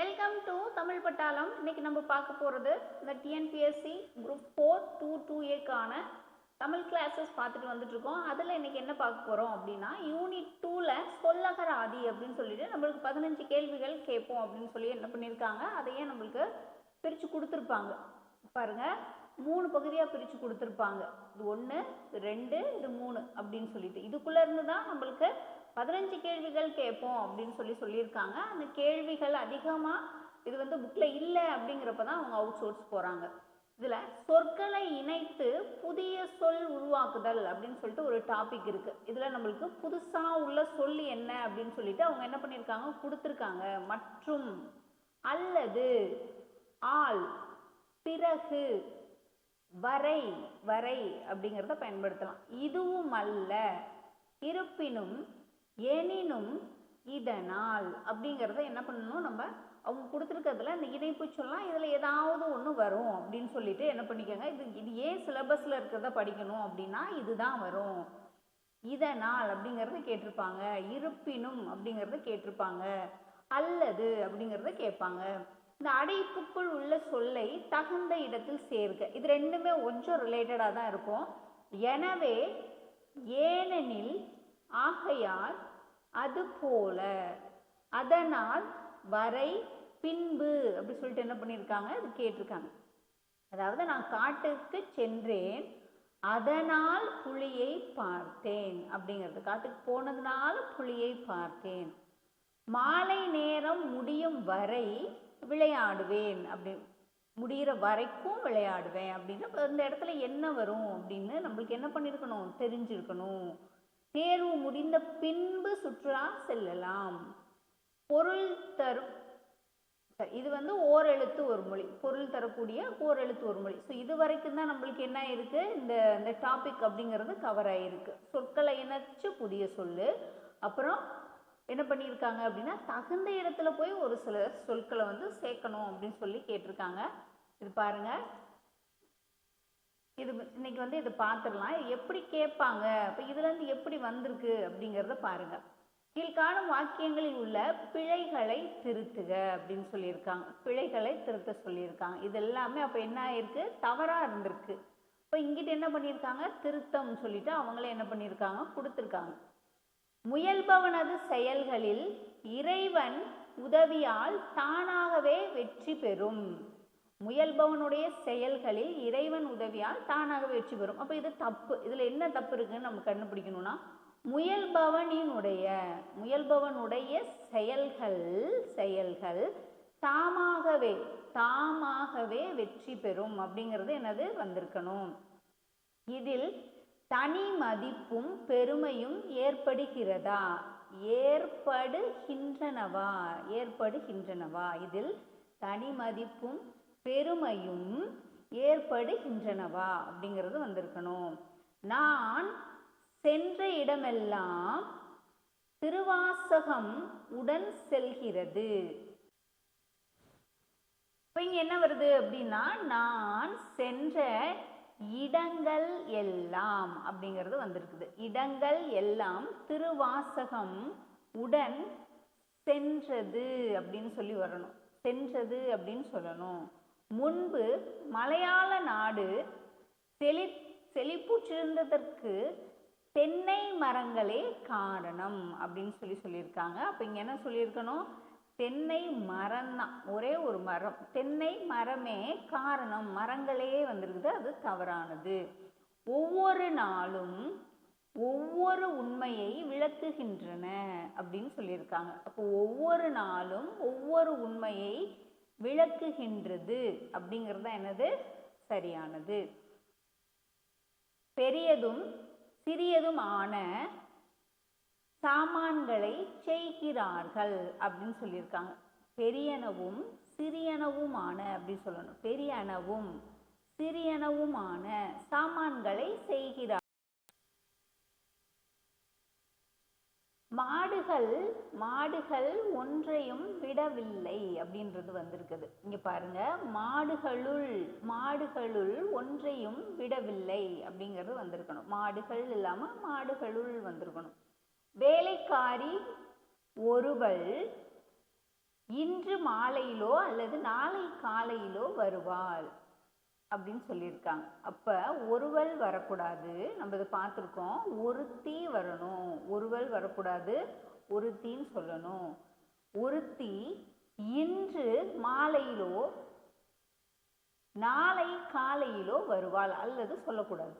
Welcome to Tamil பட்டாளம் இன்னைக்கு நம்ம பார்க்க போகிறது இந்த TNPSC group four two two ஏக்கான Tamil classes பார்த்துட்டு வந்துட்ருக்கோம் அதில் இன்னைக்கு என்ன பார்க்க போகிறோம் அப்படின்னா யூனிட் டூவில் சொல்லகர ஆதி அப்படின்னு சொல்லிட்டு நம்மளுக்கு பதினஞ்சு கேள்விகள் கேட்போம் அப்படின்னு சொல்லி என்ன பண்ணியிருக்காங்க அதையே நம்மளுக்கு பிரித்து கொடுத்துருப்பாங்க. பாருங்க மூணு பகுதியாக பிரித்து கொடுத்துருப்பாங்க. இது ஒன்று இது ரெண்டு இது மூணு அப்படின்னு சொல்லிட்டு. இதுக்குள்ளே இருந்து தான் நம்மளுக்கு பதினஞ்சு கேள்விகள் கேட்போம் அப்படின்னு சொல்லி சொல்லியிருக்காங்க. அந்த கேள்விகள் அதிகமாக இது வந்து புக்கில் இல்லை அப்படிங்கிறப்ப தான் அவங்க அவுட் சோர்ஸ் போகிறாங்க இதில் சொற்களை இணைத்து புதிய சொல் உருவாக்குதல் அப்படின்னு சொல்லிட்டு ஒரு டாபிக் இருக்குது இதில் நம்மளுக்கு புதுசாக உள்ள சொல் என்ன அப்படின்னு சொல்லிட்டு அவங்க என்ன பண்ணியிருக்காங்க? கொடுத்துருக்காங்க. மற்றும் அல்லது ஆள் பிறகு வரை வரை அப்படிங்கிறத பயன்படுத்தலாம். இதுவும் அல்ல. இருப்பினும் எனினும் இதனால் அப்படிங்கிறத என்ன பண்ணணும்? நம்ம அவங்க கொடுத்துருக்கிறதுல அந்த இணைப்பு சொல்லலாம் இதில் ஏதாவது ஒன்று வரும் அப்படின்னு சொல்லிட்டு என்ன பண்ணிக்கோங்க இது இது ஏன் சிலபஸில் இருக்கிறத படிக்கணும் அப்படின்னா இதுதான் வரும். இதனால் அப்படிங்கிறத கேட்டிருப்பாங்க. இருப்பினும் அப்படிங்கிறத கேட்டிருப்பாங்க. அல்லது அப்படிங்கிறத கேட்பாங்க. இந்த அடைப்புக்குள் உள்ள சொல்லை தகுந்த இடத்தில் சேர்க்க இது ரெண்டுமே கொஞ்சம் ரிலேட்டடாக தான் இருக்கும். எனவே ஏனெனில் ஆகையால் அதுபோல அதனால் வரை பின்பு அப்படி சொல்லிட்டு என்ன பண்ணியிருக்காங்க? அது கேட்டிருக்காங்க. அதாவது நான் காட்டுக்கு சென்றேன் அதனால் புலியை பார்த்தேன் அப்படிங்கிறது. காட்டுக்கு போனதுனால புலியை பார்த்தேன். மாலை நேரம் முடியும் வரை விளையாடுவேன் அப்படி முடிகிற வரைக்கும் விளையாடுவேன் அப்படின்னு. இந்த இடத்துல என்ன வரும் அப்படின்னு நம்மளுக்கு என்ன பண்ணியிருக்கணும்? தெரிஞ்சிருக்கணும். தேர்வு முடிந்த பின்பு சுற்றுலா செல்லலாம். பொருள் தரும் இது வந்து ஓரெழுத்து ஒரு மொழி. பொருள் தரக்கூடிய ஓரெழுத்து ஒரு மொழி. ஸோ இது வரைக்கும் தான் நம்மளுக்கு என்ன ஆயிருக்கு? இந்த இந்த டாபிக் அப்படிங்கிறது கவர் ஆயிருக்கு. சொற்களை இணைச்சு புதிய சொல்லு. அப்புறம் என்ன பண்ணியிருக்காங்க அப்படின்னா தகுந்த இடத்துல போய் ஒரு சில சொற்களை வந்து சேர்க்கணும் அப்படின்னு சொல்லி கேட்டிருக்காங்க. இது பாருங்கள் இது இன்னைக்கு வந்து இது பார்த்துடலாம். எப்படி கேட்பாங்க? இப்போ இதுலேருந்து எப்படி வந்திருக்கு? அப்படிங்கிறத பாருங்க. கீழ்காணும் வாக்கியங்களில் உள்ள பிழைகளை திருத்துக அப்படின்னு சொல்லியிருக்காங்க. பிழைகளை திருத்த சொல்லியிருக்காங்க. இது எல்லாமே அப்போ என்ன ஆயிருக்கு? தவறாக இருந்திருக்கு. இப்போ இங்கிட்ட என்ன பண்ணியிருக்காங்க? திருத்தம் சொல்லிட்டு அவங்களே என்ன பண்ணியிருக்காங்க? கொடுத்துருக்காங்க. முயல்பவனது செயல்களில் இறைவன் உதவியால் தானாகவே வெற்றி பெறும். முயல்பவனுடைய செயல்களில் இறைவன் உதவியால் தானாகவே வெற்றி பெறும். அப்போ இது தப்பு. இதில் என்ன தப்பு இருக்குன்னு நம்ம கண்டுபிடிக்கணும்னா முயல்பவனினுடைய முயல்பவனுடைய செயல்கள் செயல்கள் தாமாகவே தாமாகவே வெற்றி பெறும் அப்படிங்கிறது என்னது? வந்திருக்கணும். இதில் தனி மதிப்பும் பெருமையும் ஏற்படுகிறதா? ஏற்படுகின்றனவா? ஏற்படுகின்றனவா? இதில் தனி மதிப்பும் பெருமையும் ஏற்படுகின்றனவா அப்படிங்கிறது வந்திருக்கணும். நான் சென்ற இடமெல்லாம் திருவாசகம் உடன் செல்கிறது. இப்போ இங்கே என்ன வருது அப்படின்னா நான் சென்ற இடங்கள் எல்லாம் அப்படிங்கிறது வந்திருக்குது. இடங்கள் எல்லாம் திருவாசகம் உடன் சென்றது அப்படின்னு சொல்லி வரணும். சென்றது அப்படின்னு சொல்லணும். முன்பு மலையாள நாடு செழி செழிப்புற்றிருந்ததற்கு தென்னை மரங்களே காரணம் அப்படின்னு சொல்லி சொல்லியிருக்காங்க. அப்போ இங்கே என்ன சொல்லியிருக்கணும்? தென்னை மரம் தான். ஒரே ஒரு மரம். தென்னை மரமே காரணம். மரங்களே வந்திருக்குது. அது தவறானது. ஒவ்வொரு நாளும் ஒவ்வொரு உண்மையை விளக்குகின்றன அப்படின்னு சொல்லியிருக்காங்க. அப்போ ஒவ்வொரு நாளும் ஒவ்வொரு உண்மையை விளக்குகின்றது அப்படிங்கிறது தான் என்னது? சரியானது. பெரியதும் சிறியதும் ஆன சாமான்களை செய்கிறார்கள் அப்படின்னு சொல்லியிருக்காங்க. பெரியனவும் சிறியனவுமான அப்படின்னு சொல்லணும். பெரியனவும் சிறியனவுமான சாமான்களை செய்கிறார் மாடுகள் மாடுகள் ஒன்றையும் விடவில்லை அப்படின்றது வந்திருக்குது. இங்க பாருங்க மாடுகளுள் மாடுகளுள் ஒன்றையும் விடவில்லை அப்படிங்கிறது வந்திருக்கணும். மாடுகள் இல்லாம மாடுகளுள் வந்திருக்கணும். வேலைக்காரி ஒருவள் இன்று மாலையிலோ அல்லது நாளை காலையிலோ வருவாள் அப்படின்னு சொல்லியிருக்காங்க. அப்போ ஒருவள் வரக்கூடாது. நம்ம இதை பார்த்துருக்கோம். ஒருத்தி வரணும். ஒருவள் வரக்கூடாது. ஒருத்தின்னு சொல்லணும். ஒருத்தி இன்று மாலையிலோ நாளை காலையிலோ வருவாள். அல்லது சொல்லக்கூடாது.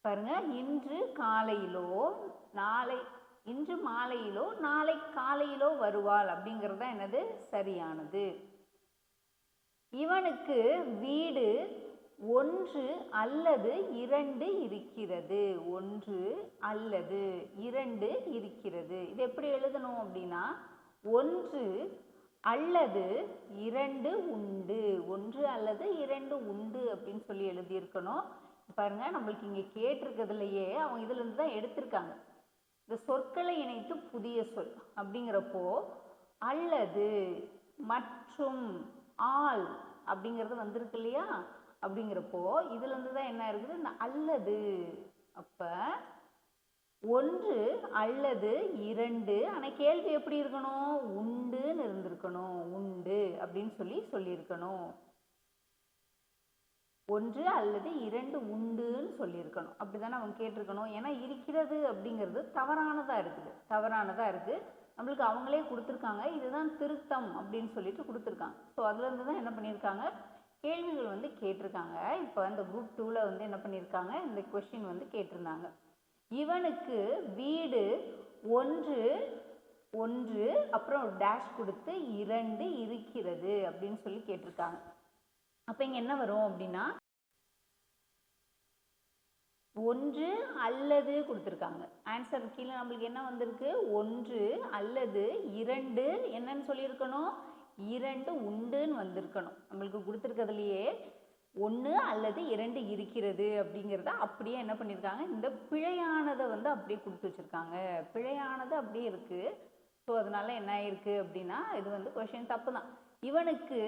பாருங்க இன்று காலையிலோ நாளை இன்று மாலையிலோ நாளை காலையிலோ வருவாள் அப்படிங்கிறது தான் என்னது? சரியானது. இவனுக்கு வீடு ஒன்று அல்லது இரண்டு இருக்கிறது. ஒன்று அல்லது இரண்டு இருக்கிறது. இது எப்படி எழுதணும் அப்படின்னா ஒன்று அல்லது இரண்டு உண்டு. ஒன்று அல்லது இரண்டு உண்டு அப்படின்னு சொல்லி எழுதியிருக்கணும். பாருங்க நம்மளுக்கு இங்கே கேட்டிருக்கிறதுலையே அவங்க இதுல இருந்து தான் எடுத்திருக்காங்க. இந்த சொற்களை இணைத்து புதிய சொல் அப்படிங்கிறப்போ அல்லது மற்றும் ஆல் அப்படிங்கிறது வந்திருக்கு இல்லையா? அப்படிங்கிறப்போ இதுல இருந்து தான் என்ன இருக்குது? இந்த அல்லது. அப்ப ஒன்று அல்லது இரண்டு. ஆனால் கேள்வி எப்படி இருக்கணும்? உண்டுன்னு இருந்திருக்கணும். உண்டு அப்படின்னு சொல்லி சொல்லியிருக்கணும். ஒன்று அல்லது இரண்டு உண்டுன்னு சொல்லியிருக்கணும். அப்படிதானே அவங்க கேட்டிருக்கணும். ஏன்னா இருக்கிறது அப்படிங்கிறது தவறானதாக இருக்குது. தவறானதாக இருக்குது நம்மளுக்கு அவங்களே கொடுத்துருக்காங்க. இதுதான் திருத்தம் அப்படின்னு சொல்லிட்டு கொடுத்துருக்காங்க. ஸோ அதுலேருந்து தான் என்ன பண்ணியிருக்காங்க? கேள்விகள் வந்து கேட்டிருக்காங்க. இப்போ அந்த குரூப் டூவில் வந்து என்ன பண்ணியிருக்காங்க? இந்த கொஷின் வந்து கேட்டிருந்தாங்க. இவனுக்கு வீடு ஒன்று ஒன்று அப்புறம் டேஷ் கொடுத்து இரண்டு இருக்கிறது அப்படின்னு சொல்லி கேட்டிருக்காங்க. அப்போ இங்கே என்ன வரும் அப்படின்னா ஒன்று அல்லது கொடுத்துருக்காங்க. ஆன்சர் கீழே நம்மளுக்கு என்ன வந்திருக்கு? ஒன்று அல்லது இரண்டு என்னன்னு சொல்லியிருக்கணும். இரண்டு உண்டுன்னு வந்திருக்கணும். நம்மளுக்கு கொடுத்துருக்கிறதுலையே ஒன்று அல்லது இரண்டு இருக்கிறது அப்படிங்கிறத அப்படியே என்ன பண்ணியிருக்காங்க? இந்த பிழையானதை வந்து அப்படியே கொடுத்து வச்சுருக்காங்க. பிழையானது அப்படியே இருக்குது ஸோ அதனால என்ன ஆயிருக்கு அப்படின்னா இது வந்து கொஷின் தப்பு தான் இவனுக்கு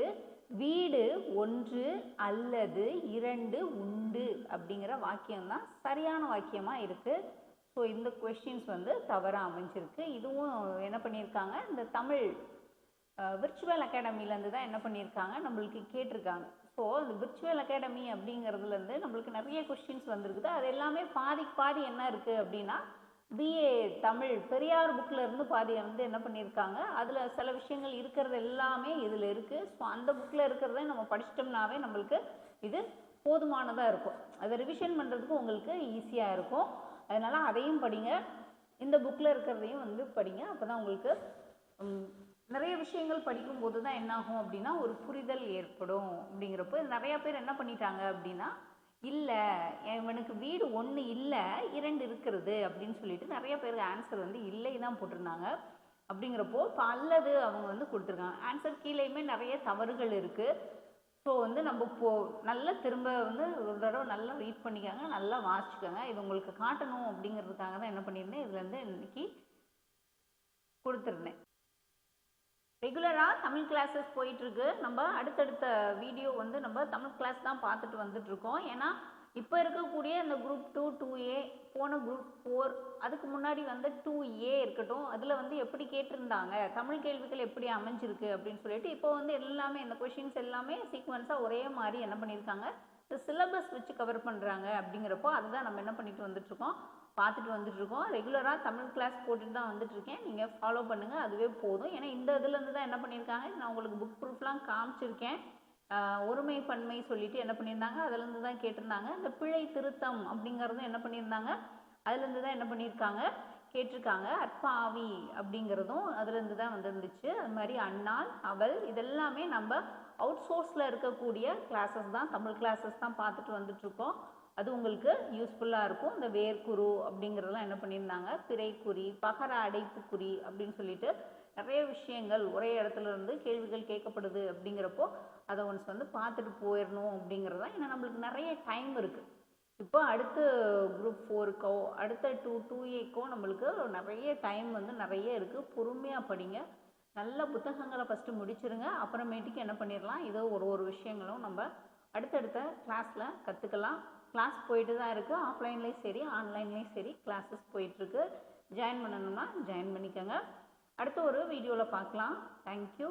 வீடு ஒன்று அல்லது இரண்டு உண்டு அப்படிங்கிற வாக்கியம் தான் சரியான வாக்கியமாக இருக்குது ஸோ இந்த கொஷின்ஸ் வந்து தவறாக அமைஞ்சிருக்கு. இதுவும் என்ன பண்ணியிருக்காங்க? இந்த தமிழ் விர்ச்சுவல் அகாடமிலேருந்து தான் என்ன பண்ணியிருக்காங்க? நம்மளுக்கு கேட்டிருக்காங்க. ஸோ இந்த விர்ச்சுவல் அகாடமி அப்படிங்கிறதுலேருந்து நம்மளுக்கு நிறைய கொஷின்ஸ் வந்திருக்குது. அது எல்லாமே பாதிக்கு பாதி என்ன இருக்குது அப்படின்னா பிஏ தமிழ் பெரியார் புக்கில் இருந்து பாதி வந்து என்ன பண்ணியிருக்காங்க? அதில் சில விஷயங்கள் இருக்கிறது எல்லாமே இதில் இருக்குது ஸோ அந்த புக்கில் இருக்கிறத நம்ம படிச்சிட்டோம்னாவே நம்மளுக்கு இது போதுமானதாக இருக்கும். அதை ரிவிஷன் பண்ணுறதுக்கு உங்களுக்கு ஈஸியாக இருக்கும். அதனால் அதையும் படிங்க. இந்த புக்கில் இருக்கிறதையும் வந்து படிங்க. அப்போ தான் உங்களுக்கு நிறைய விஷயங்கள் படிக்கும்போது தான் என்னாகும் அப்படின்னா ஒரு புரிதல் ஏற்படும் அப்படிங்கிறப்போ நிறைய பேர் என்ன பண்ணிட்டாங்க அப்படின்னா இல்லை இவனுக்கு வீடு ஒன்று இல்லை இரண்டு இருக்கிறது அப்படின்னு சொல்லிட்டு நிறைய பேர் ஆன்சர் வந்து இல்லை தான் போட்டிருந்தாங்க. அப்படிங்கிறப்போ இப்போ அல்லது அவங்க வந்து கொடுத்துருக்காங்க. ஆன்சர் கீழேயுமே நிறைய தவறுகள் இருக்குது ஸோ வந்து நம்ம போ நல்லா திரும்ப வந்து ஒரு தடவை நல்லா ரீட் பண்ணிக்காங்க நல்லா வாசிச்சுக்கோங்க. இது உங்களுக்கு காட்டணும் அப்படிங்கிறதுக்காக தான் என்ன பண்ணியிருந்தேன் இதுலேருந்து இன்னைக்கு கொடுத்துருந்தேன். ரெகுலராக தமிழ் கிளாஸஸ் போயிட்டுருக்கு. நம்ம அடுத்தடுத்த வீடியோ வந்து நம்ம தமிழ் கிளாஸ் தான் பார்த்துட்டு வந்துட்டு இருக்கோம் ஏன்னா இப்போ இருக்கக்கூடிய இந்த குரூப் டூ டூ ஏ போன குரூப் ஃபோர் அதுக்கு முன்னாடி வந்து டூ ஏ இருக்கட்டும் அதில் வந்து எப்படி கேட்டிருந்தாங்க? தமிழ் கேள்விகள் எப்படி அமைஞ்சிருக்கு அப்படின்னு சொல்லிட்டு இப்போ வந்து எல்லாமே இந்த கொஷின்ஸ் எல்லாமே சீக்வன்ஸாக ஒரே மாதிரி என்ன பண்ணியிருக்காங்க? இந்த சிலபஸ் வச்சு கவர் பண்ணுறாங்க அப்படிங்கிறப்போ அதுதான் நம்ம என்ன பண்ணிட்டு வந்துட்டுருக்கோம். பார்த்துட்டு வந்துட்டுருக்கோம். ரெகுலராக தமிழ் கிளாஸ் போட்டுட்டு தான் வந்துட்டுருக்கேன். நீங்கள் ஃபாலோ பண்ணுங்கள் அதுவே போதும். ஏன்னா இந்த இதுலேருந்து தான் என்ன பண்ணியிருக்காங்க? நான் உங்களுக்கு புக் ப்ரூஃப்லாம் காமிச்சிருக்கேன். ஒருமை பன்மை சொல்லிட்டு என்ன பண்ணியிருந்தாங்க? அதுலேருந்து தான் கேட்டிருந்தாங்க. இந்த பிழை திருத்தம் அப்படிங்கிறதும் என்ன பண்ணியிருந்தாங்க? அதுலேருந்து தான் என்ன பண்ணியிருக்காங்க? கேட்டிருக்காங்க. அற்பாவி அப்படிங்கிறதும் அதுலேருந்து தான் வந்துருந்துச்சு. அது மாதிரி அண்ணால் அவள் இதெல்லாமே நம்ம அவுட் சோர்ஸில் இருக்கக்கூடிய கிளாஸஸ் தான் தமிழ் கிளாஸஸ் தான் பார்த்துட்டு வந்துட்ருக்கோம் அது உங்களுக்கு யூஸ்ஃபுல்லாக இருக்கும். இந்த வேர்க்குரு அப்படிங்கிறதெல்லாம் என்ன பண்ணியிருந்தாங்க? பிறைக்குறி பகர அடைப்புக்குறி அப்படின்னு சொல்லிட்டு நிறைய விஷயங்கள் ஒரே இடத்துல இருந்து கேள்விகள் கேட்கப்படுது அப்படிங்கிறப்போ அதை ஒன்ஸ் வந்து பார்த்துட்டு போயிடணும் அப்படிங்கிறது தான் ஏன்னா நம்மளுக்கு நிறைய டைம் இருக்குது இப்போ அடுத்த குரூப் ஃபோருக்கோ அடுத்த டூ டூ ஏக்கோ நம்மளுக்கு நிறைய டைம் வந்து நிறைய இருக்குது பொறுமையாக படிங்க. நல்ல புத்தகங்களை ஃபஸ்ட்டு முடிச்சிருங்க. அப்புறமேட்டுக்கு என்ன பண்ணிடலாம்? ஏதோ ஒரு ஒரு விஷயங்களும் நம்ம அடுத்தடுத்த கிளாஸில் கற்றுக்கலாம் கிளாஸ் போயிட்டு தான் இருக்குது ஆஃப்லைன்லேயும் சரி ஆன்லைன்லேயும் சரி கிளாஸஸ் போயிட்டுருக்கு ஜாயின் பண்ணணுமா ஜாயின் பண்ணிக்கோங்க. அடுத்த ஒரு வீடியோவில் பார்க்கலாம். தேங்க்யூ